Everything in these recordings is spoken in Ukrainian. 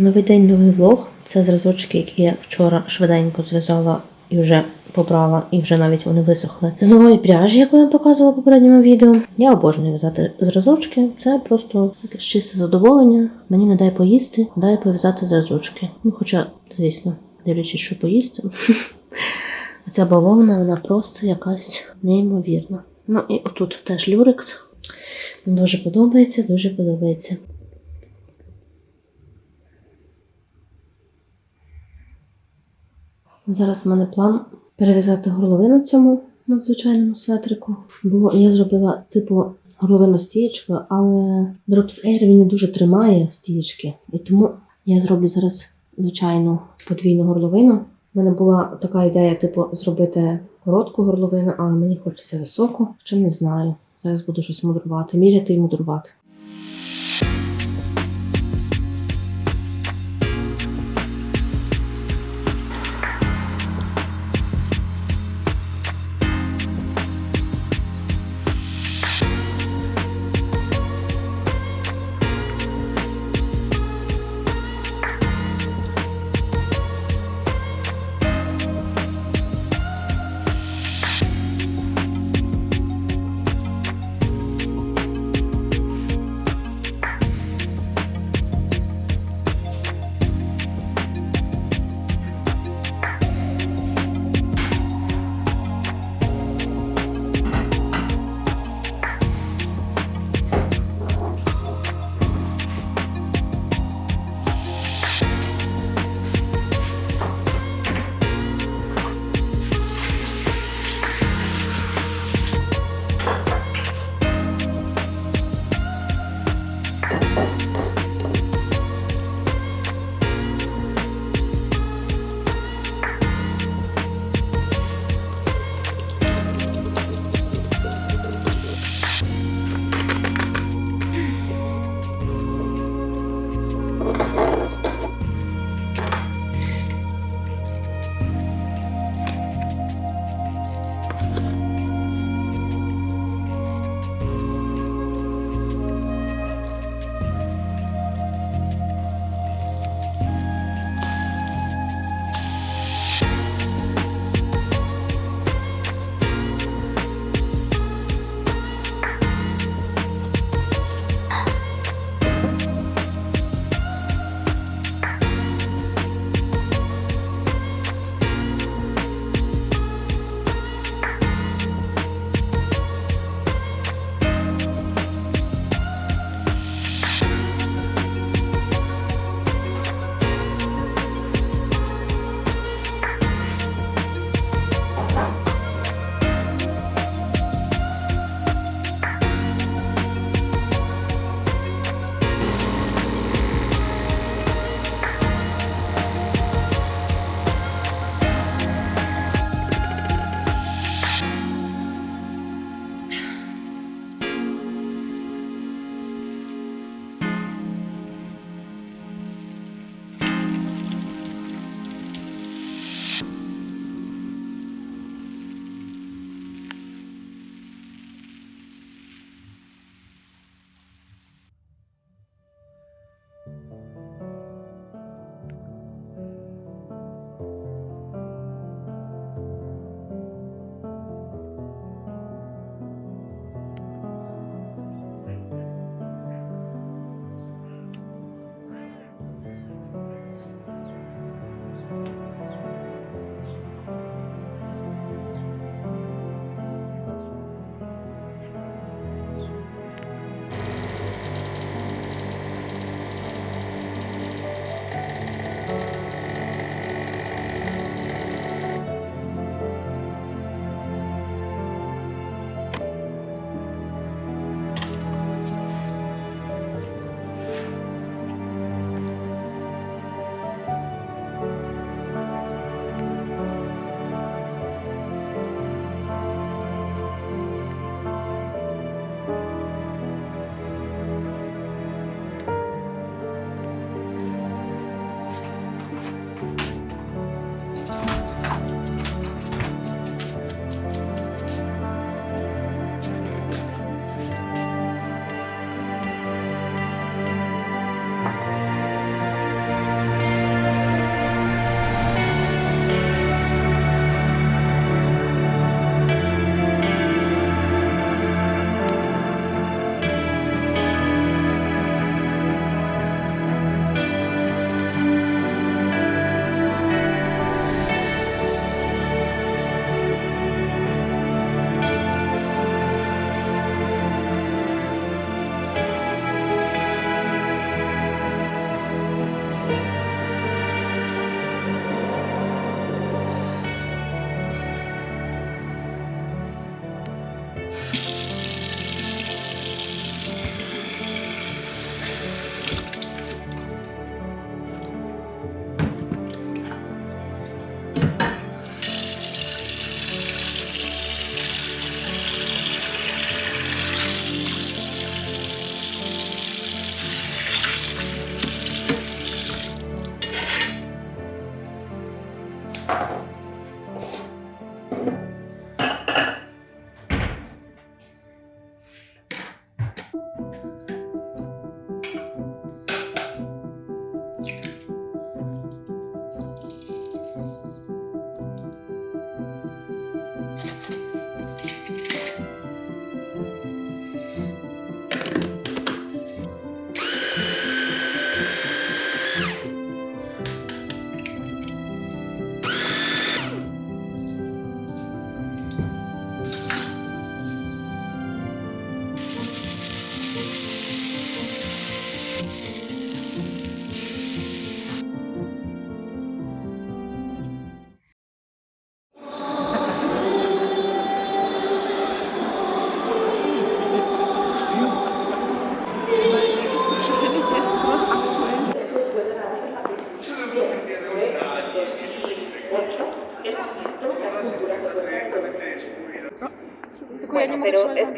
Новий день, новий влог. Це зразочки, які я вчора швиденько зв'язала і вже побрала, і вже навіть вони висохли. З нової пряжі, яку я показувала в попередньому відео. Я обожнюю в'язати зразочки. Це просто якесь чисте задоволення. Мені не дай поїсти, дай пов'язати зразочки. Ну, хоча, звісно, дивлячись, що поїсти. А ця бавовна, вона просто якась неймовірна. Ну і отут теж люрекс. Дуже подобається, дуже подобається. Зараз у мене план перев'язати горловину цьому надзвичайному светрику. Бо я зробила типу горловину стієчкою, але Drops Air він не дуже тримає стієчки. І тому я зроблю зараз звичайну подвійну горловину. У мене була така ідея, типу, зробити коротку горловину, але мені хочеться високу. Ще не знаю. Зараз буду щось мудрувати, міряти і мудрувати.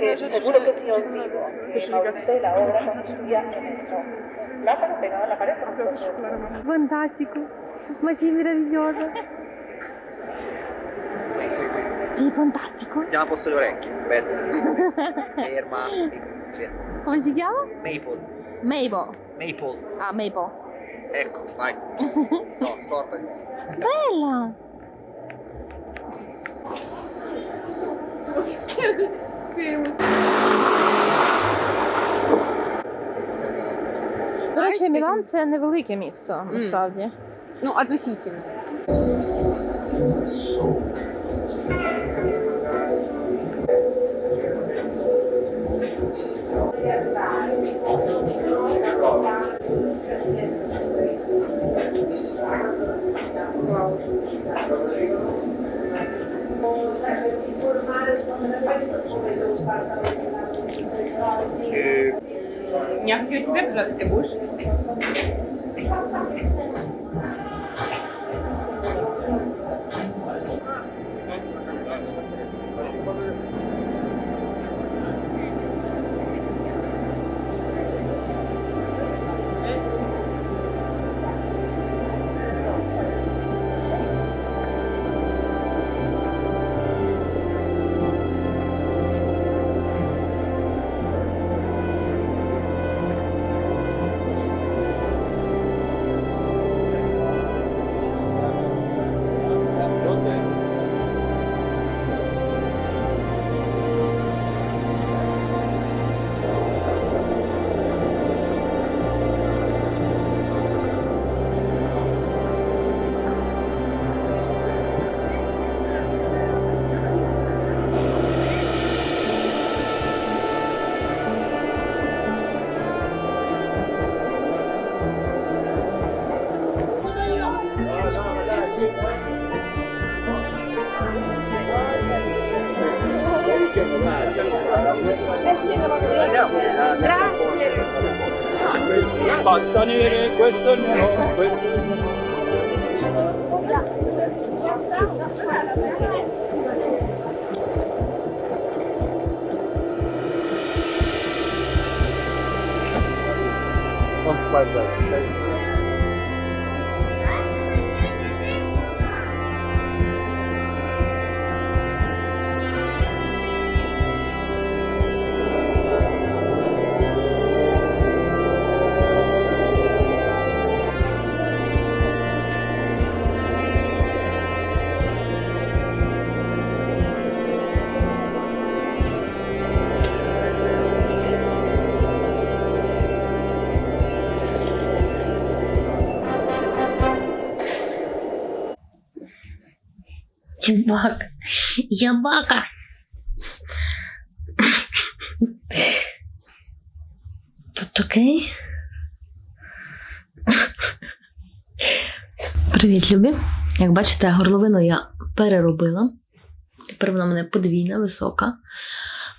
que seguro que sí os digo, a la obra consistía en esto. Plátano pegado a la pared con un Fantastico, ma sì, meraviglioso. Che fantastico. Mettiamo a posto le orecchie, bello. Ferma, ferma. Come si chiama? Maple. Maple. Maple. Ah, Maple. Ecco, vai. No, sorta. Bella! До речі, Мілан це невелике місто, насправді. Ну, относительно. Я хочу тебе брать, ты Questo spazza nere, questo nero, questo nero. Oh, guarda. Ябака. Ябака. Тут окей. Привіт, любі. Як бачите, горловину я переробила. Тепер вона в мене подвійна, висока.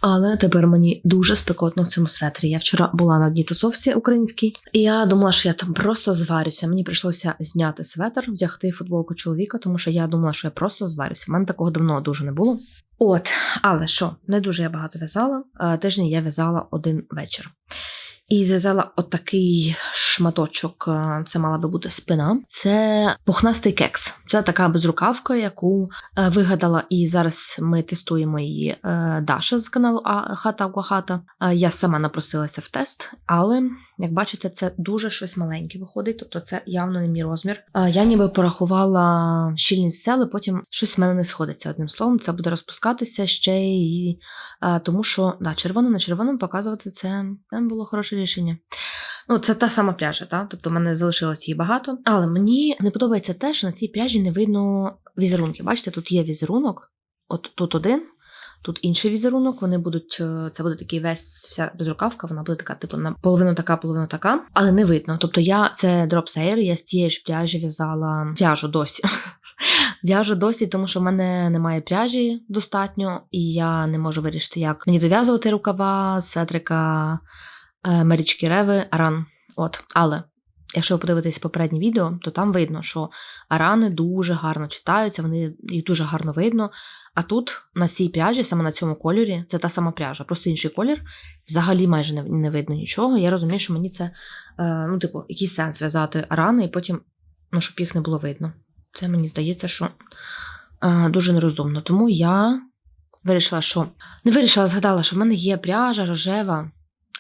Але тепер мені дуже спекотно в цьому светрі. Я вчора була на одній тусовці українській, і я думала, що я там просто зварюся. Мені прийшлося зняти светр, вдягти футболку чоловіка, тому що я думала, що я просто зварюся. У мене такого давно дуже не було. От, але що, не дуже я багато в'язала. Тижні Тиждень я в'язала один вечір. І зв'язала отакий шматочок. е, Це мала би бути спина. Це пухнастий кекс. Це така безрукавка, яку е, вигадала, і зараз ми тестуємо її е, Даша з каналу Хата Аквахата. Я сама напросилася в тест, але як бачите, це дуже щось маленьке виходить, тобто це явно не мій розмір. Е, Я ніби порахувала щільність сели, потім щось в мене не сходиться. Одним словом, це буде розпускатися ще і е, тому, що да, червоно на червоному показувати це, було хороше рішення. Ну, це та сама пряжа, та? тобто в мене залишилось її багато. Але мені не подобається те, що на цій пряжі не видно візерунки. Бачите, тут є візерунок, от тут один, тут інший візерунок. Вони будуть, е, це буде такий весь вся безрукавка, вона буде така, типу, на половину така, половину така, але не видно. Тобто я це дропсейер, я з цієї ж пряжі в'язала в'яжу досі. В'яжу досі, тому що в мене немає пряжі достатньо, і я не можу вирішити, як мені дов'язувати рукава светрика е, Марічки Реви Аран. От, але Якщо ви подивитесь попереднє відео, то там видно, що арани дуже гарно читаються, вони їх дуже гарно видно. А тут на цій пряжі, саме на цьому кольорі, це та сама пряжа, просто інший колір. Взагалі майже не, не видно нічого. Я розумію, що мені це, е, ну, типу, якийсь сенс в'язати арани і потім, ну, щоб їх не було видно. Це мені здається, що е, дуже нерозумно. Тому я вирішила, що не вирішила, згадала, що в мене є пряжа рожева,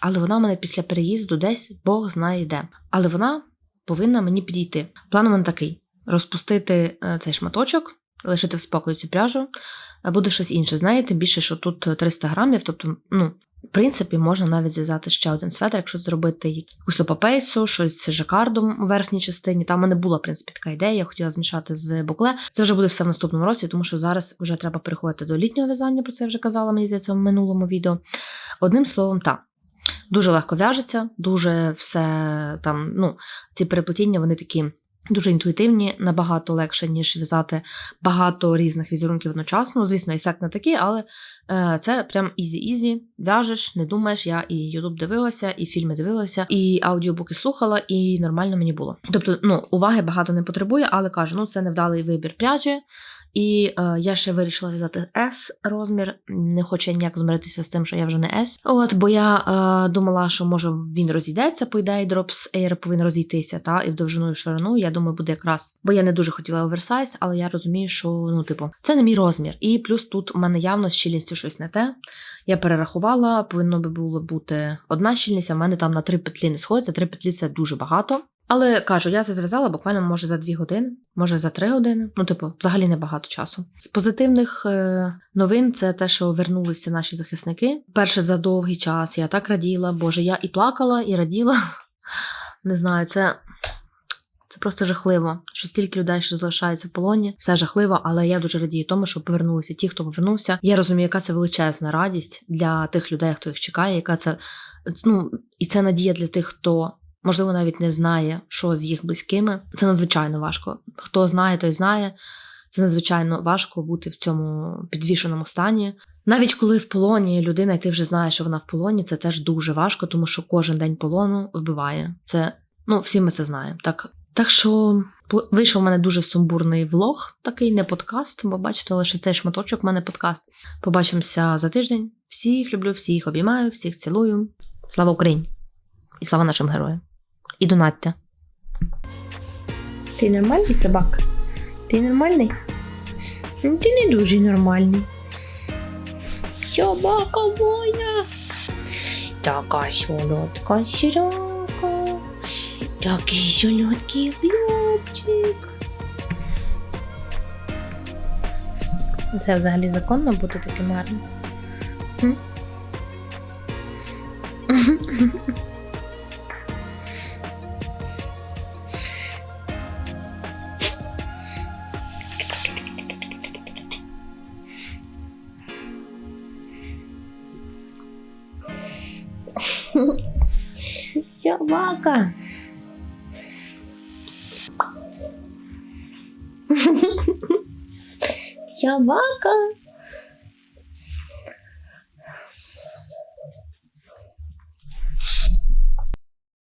але вона в мене після переїзду десь Бог знає де. Але вона повинна мені підійти. План у мене такий: розпустити е, цей шматочок, лишити в спокою цю пряжу, а буде щось інше. Знаєте, більше, що тут 300 грамів, тобто, ну. В принципі, можна навіть зв'язати ще один светр, якщо зробити якусь опапейсу, щось з жакардом у верхній частині. Там у мене була, в принципі, така ідея, я хотіла змішати з букле. Це вже буде все в наступному році, тому що зараз вже треба переходити до літнього в'язання, про це я вже казала, мені здається, в минулому відео. Одним словом, так. Дуже легко в'яжеться, дуже все там, ну, ці переплетіння, вони такі дуже інтуїтивні, набагато легше, ніж в'язати багато різних візерунків одночасно. Звісно, ефект не такий, але е, це прям ізі-ізі. В'яжеш, не думаєш. Я і Ютуб дивилася, і фільми дивилася, і аудіобуки слухала, і нормально мені було. Тобто, ну, уваги багато не потребує, але кажу, ну це невдалий вибір пряжі. І е, я ще вирішила взяти S розмір. Не хочу ніяк змиритися з тим, що я вже не S. От, бо я е, думала, що може він розійдеться, по ідеї, Drops Air повинен розійтися, та і в довжину і в ширину. Я думаю, буде якраз. Бо я не дуже хотіла оверсайз, але я розумію, що ну, типу, це не мій розмір. І плюс тут у мене явно з щільністю щось не те. Я перерахувала, повинно би було бути одна щільність, а в мене там на три петлі не сходиться. Три петлі це дуже багато. Але кажу, я це зв'язала буквально може за дві години, може за три години. Ну, типу, взагалі небагато часу. З позитивних е, новин це те, що вернулися наші захисники. Перше за довгий час я так раділа, боже, я і плакала, і раділа. Не знаю, це. Це просто жахливо, що стільки людей, що залишаються в полоні, все жахливо, але я дуже радію тому, що повернулися ті, хто повернувся. Я розумію, яка це величезна радість для тих людей, хто їх чекає, яка це ну і це надія для тих, хто можливо, навіть не знає, що з їх близькими. Це надзвичайно важко. Хто знає, той знає. Це надзвичайно важко бути в цьому підвішеному стані. Навіть коли в полоні людина, і ти вже знаєш, що вона в полоні, це теж дуже важко, тому що кожен день полону вбиває. Це ну всі ми це знаємо. Так, так що вийшов у мене дуже сумбурний влог, такий не подкаст, бо бачите, лише цей шматочок в мене подкаст. Побачимося за тиждень. Всіх люблю, всіх обіймаю, всіх цілую. Слава Україні! І слава нашим героям! І донатьте. Ти нормальний собака? Ти нормальний? Ну, Ти не дуже нормальний. Собака моя. Така солодка сірака. Такий солодкий хлопчик. Це взагалі законно бути таким гарним? Собака. Собака.